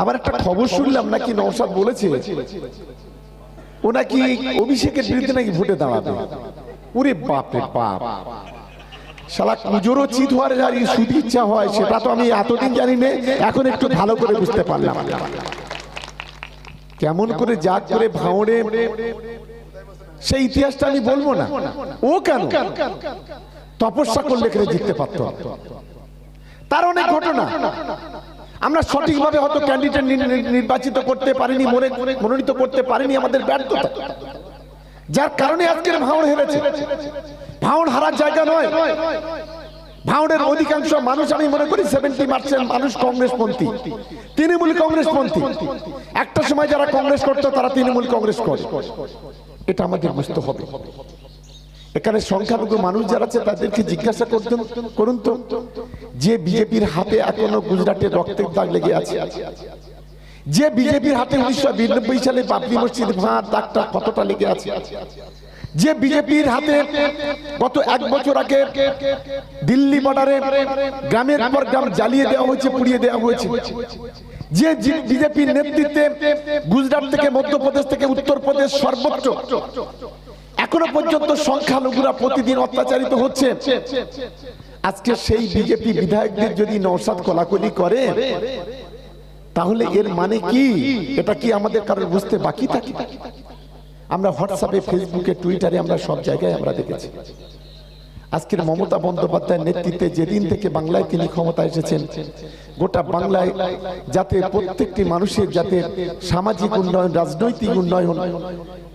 আবার একটা খবর শুনলাম নাকি নৌসাদ বলেছে? ও নাকি অভিষেকের বিরুদ্ধে নাকি ভোটে দাঁড়াবে ওরে বাপ রে বাপ। শালা পুজোরও চিত হওয়ার যার শুধু ইচ্ছা হয় সেটা তো আমি এতদিন জানি না এখন একটু ভালো করে বুঝতে পারলাম। কেমন করে জাত করে ভাঁড়ে সেই ইতিহাসটা আমি বলব না। ও কেন? তপস্যা করলে এখানে জিততে পারতো? তার অনেক ঘটনা। আমরা সঠিকভাবে হয়তো ক্যান্ডিডেট নির্বাচিত করতে পারিনি, মনে মনোনীত করতে পারিনি আমাদের ব্যর্থতা। যার কারণে আজকের ভাঁড় হেরেছে। ভাঁড় হারার জায়গা নয়। ভাঁড়ের অধিকাংশ মানুষ আমি মনে করি সেভেন্টি পার্সেন্ট মানুষ কংগ্রেসপন্থী তৃণমূল কংগ্রেসপন্থী একটা সময় যারা কংগ্রেস করতো, তারা তৃণমূল কংগ্রেস করে। এটা আমাদের বুঝতে হবে। এখানে সংখ্যালঘু মানুষ যারা আছে, তাদেরকে জিজ্ঞাসা করতেন, করুন তো, যে বিজেপির হাতে এখনও গুজরাটের রক্তের দাগ লেগে আছে। যে বিজেপির হাতে উনিশশো বিরানব্বই সালে বাবরি মসজিদ ভাঁড় দাগটা কতটা লেগে আছে? যে বিজেপির হাতে গত এক বছর আগে দিল্লি বর্ডারে গ্রামের পর গ্রাম জ্বালিয়ে দেওয়া হয়েছে, পুড়িয়ে দেওয়া হয়েছে। যে বিজেপির নেতৃত্বে গুজরাট থেকে মধ্যপ্রদেশ থেকে উত্তরপ্রদেশ সর্বোচ্চ এখনও পর্যন্ত সংখ্যালঘুরা প্রতিদিন অত্যাচারিত হচ্ছে। আজকে সেই বিজেপি বিধায়কদের যদি নৌসাদ কলাকলি করে তাহলে এর মানে কি? এটা কি আমাদের কারোর বুঝতে বাকি থাকে? আমরা হোয়াটসঅ্যাপে ফেসবুকে টুইটারে আমরা সব জায়গায় আমরা দেখেছি। আজকের মমতা বন্দ্যোপাধ্যায়ের নেতৃত্বে যেদিন থেকে বাংলায় তিনি ক্ষমতা এসেছেন গোটা বাংলায় যাতে প্রত্যেকটি মানুষের যাতে সামাজিক উন্নয়ন রাজনৈতিক উন্নয়ন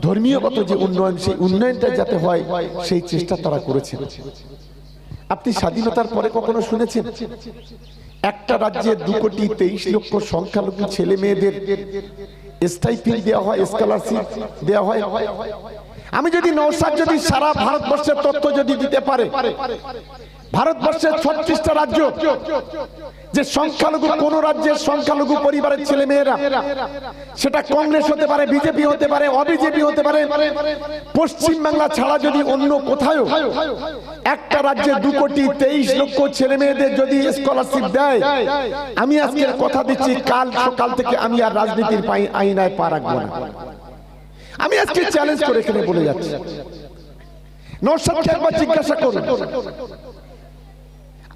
ধর্মীয়গত যে উন্নয়ন সেই উন্নয়নটা যাতে হয় সেই চেষ্টা তারা করেছেন। আপনি স্বাধীনতার পরে কখনো শুনেছেন? একটা রাজ্যে দু কোটি তেইশ লক্ষ সংখ্যালঘু ছেলে মেয়েদের স্টাইপেন্ড দেওয়া হয় স্কলারশিপ দেওয়া হয়। আমি যদি নৌসাদ যদি সারা ভারতবর্ষের তথ্য যদি দিতে পারে ভারতবর্ষের ছত্রিশটা রাজ্য যে সংখ্যালঘু কোন রাজ্যের সংখ্যালঘু পরিবারের ছেলে মেয়েরা সেটা কংগ্রেস হতে পারে বিজেপি হতে পারে অবিজেপি হতে পারে পশ্চিম বাংলা ছাড়া যদি অন্য কোথাও একটা রাজ্যে দু কোটি তেইশ লক্ষ ছেলে মেয়েদের যদি স্কলারশিপ দেয় আমি আজকে কথা দিচ্ছি কাল সকাল থেকে আমি আর রাজনীতির পাই- আইনায় পা রাখব না। আমি আজকে চ্যালেঞ্জ করে এখানে বলে যাচ্ছি। নরসাদকে একবার জিজ্ঞাসা করুন।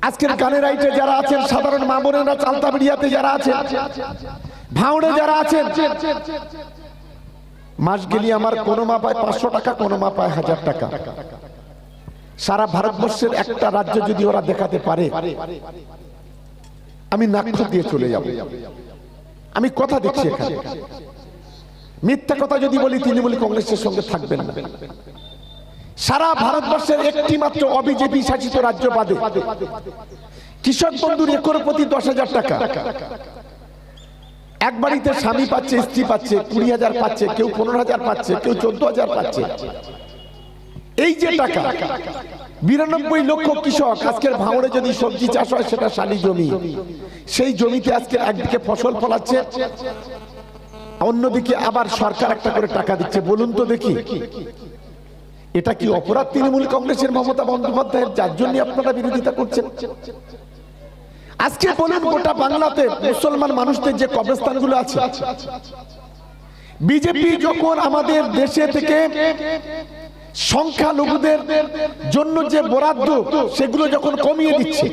আজকের গানের রাইটে যারা আছেন সাধারণ মামুনেরা চালতা বিড়িয়াতে যারা আছেন ভাউড়ে যারা আছেন। মাস গেলি আমার কোনো মা পায় পাঁচশো টাকা কোনো মা পায় হাজার টাকা। সারা ভারতবর্ষের একটা রাজ্য যদি ওরা দেখাতে পারে আমি নাক্ষ দিয়ে চলে যাব। আমি কথা দিচ্ছি এখানে। মিথ্যা কথা যদি বলি তৃণমূল কংগ্রেসের সঙ্গে থাকবেন না। সারা ভারতবর্ষের একটি মাত্র অবিজেপি শাসিত রাজ্য বাদে কৃষক বন্ধুর একর প্রতি দশ হাজার টাকা। এক বাড়িতে স্বামী পাচ্ছে, স্ত্রী পাচ্ছে, কুড়ি হাজার পাচ্ছে, কেউ পনেরো হাজার পাচ্ছে, কেউ চোদ্দ হাজার পাচ্ছে। এই যে টাকা, বিরানব্বই লক্ষ কৃষক আজকের ভাঙড়ে যদি সবজি চাষ হয়, সেটা শালি জমি। সেই জমিতে আজকে একদিকে ফসল ফলাচ্ছে অন্যদিকে আবার সরকার একটা করে টাকা দিচ্ছে। বলুন তো দেখি। এটা কি অপরাধ তৃণমূল কংগ্রেসের মমতা বন্দ্যোপাধ্যায়ের? যার জন্য আপনারা বিরোধিতা করছেন। আজকে বলুন গোটা বাংলাতে মুসলমান মানুষদের যে কবরস্থানগুলো আছে। বিজেপি যখন আমাদের দেশে থেকে সংখ্যালঘুদের জন্য যে বরাদ্দ, সেগুলো যখন কমিয়ে দিচ্ছে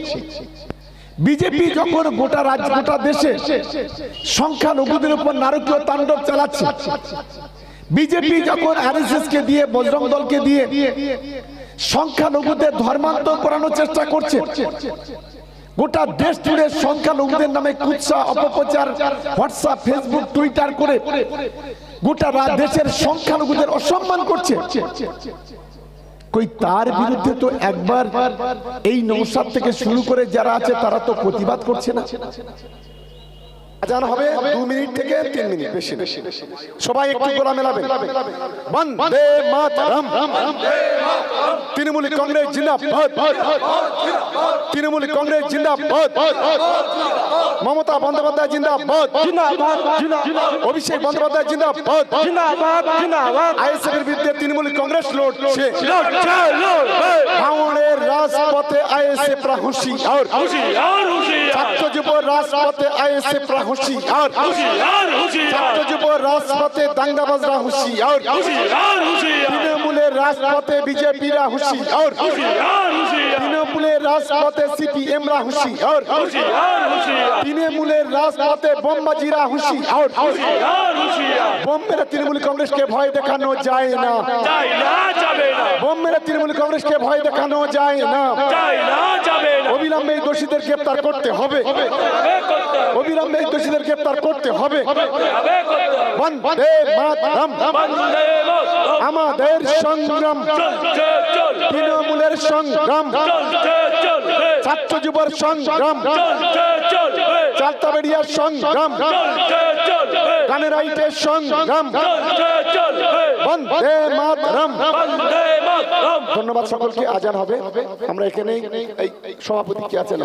বিজেপি যখন গোটা রাজ্য গোটা দেশে সংখ্যালঘুদের উপর নারকীয় তাণ্ডব চালাচ্ছে। বিজেপি যখন আরএসএস কে দিয়ে বজরং দলকে দিয়ে সংখ্যালঘুদের ধর্মান্তর করানোর চেষ্টা করছে। গোটা দেশ জুড়ে সংখ্যালঘুদের নামে কুৎসা অপপ্রচার হোয়াটসঅ্যাপ ফেসবুক টুইটার করে গোটা দেশের সংখ্যালঘুদের অসম্মান করছে। কই তার বিরুদ্ধে তো একবার এই নৌসাদ থেকে শুরু করে যারা আছে তারা তো প্রতিবাদ করছে না। আজান হবে দু মিনিট থেকে তিন মিনিট, বেশি না। সবাই একটু গোলা মেলাবেন। বন্দে মাতরম। তৃণমূল কংগ্রেস জিন্দাবাদ। তৃণমূল কংগ্রেস জিন্দাবাদ। মমতা বন্দ্যোপাধ্যায় জিন্দাবাদ। অভিষেক বন্দ্যোপাধ্যায় জিন্দাবাদ। আইএসএফ এর বিরুদ্ধে তৃণমূল কংগ্রেস লড়ছে। ভাঙড়ের রাজপথে আইএসএফ হুশি আর ছাত্র যুব রাজপথে আইএসএফ হুশি আর ছাত্র যুব রাজপথে দাঙ্গাবাজরা হুশি আর তৃণমূলের রাজপথে বিজেপিরা হুশি আর তৃণমূলের রাজপথে সিপিএম রা হুশি আর তৃণমূলের রাজপথে বোমবাজিরা হুশি আর বোম মেরে তৃণমূল কংগ্রেসকে ভয় দেখানো যায় না। বোম মেরে তৃণমূল কংগ্রেসকে ভয় দেখানো যায় না। অবিলম্বে দোষীদের গ্রেপ্তার করতে হবে। অবিলম্বে দোষীদের গ্রেপ্তার করতে হবে। বন্দে মাতরম। বন্দে আমাদের সংগ্রাম তৃণমূলের সংগ্রাম ছাত্র যুবর সংগ্রাম চালতাবেড়িয়ার সংগ্রাম চলবে কানেরাইটের সংগ্রাম বন্দে মাতরম ধন্যবাদ সকলকে আজান হবে আমরা এখানেই এই সভাপতি কে আছেন